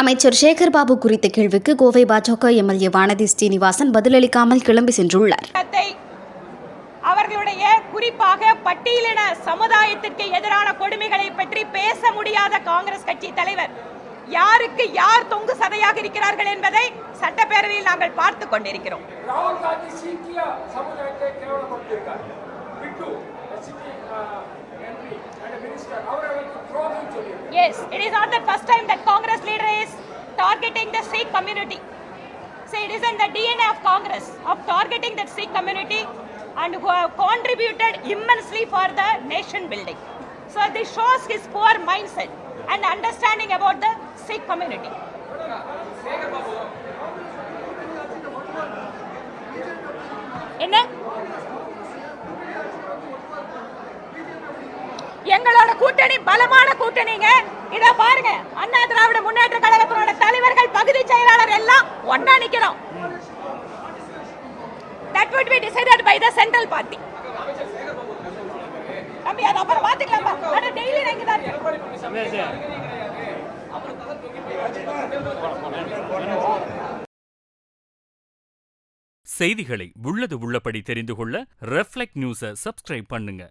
அமைச்சர் சேகர் பாபு குறித்த கேள்விக்கு கோவை பாஜக எம்எல்ஏ வானதி ஸ்ரீனிவாசன் பதிலளிக்காமல் கிளம்பி சென்றுள்ளார். அவர்களுடைய குறிப்பாக பட்டியலின சமுதாயத்திற்கு எதிரான கொடுமைகளை பற்றி பேச முடியாத காங்கிரஸ் கட்சி தலைவர் யாருக்கு யார் தொங்கு சதையாக இருக்கிறார்கள் என்பதை சட்டப்பேரவையில் நாங்கள் பார்த்து கொண்டிருக்கிறோம். Yes, it is not the first time that Congress leader is targeting the Sikh community. So it is in the DNA of Congress of targeting the Sikh community and who have contributed immensely for the nation building. So this shows his poor mindset and understanding about the Sikh community. என்ன எங்களோட கூட்டணி பலமான கூட்டணிங்க. இத பாருங்க அண்ணா திராவிட முன்னேற்ற கழகத்தினோட தலைவர்கள் பகுதி செயலாளர் எல்லாம் ஒன்னா நிக்கிறோம் that would be decided by the central party. தம்பி அது அப்புறம் பாத்துக்கலாம் ஆனா டெய்லி நீங்க தான் செய்திகளை உள்ளது உள்ளபடி தெரிந்து கொள்ள ரெஃப்ளெக்ட் நியூஸை சப்ஸ்கிரைப் பண்ணுங்க.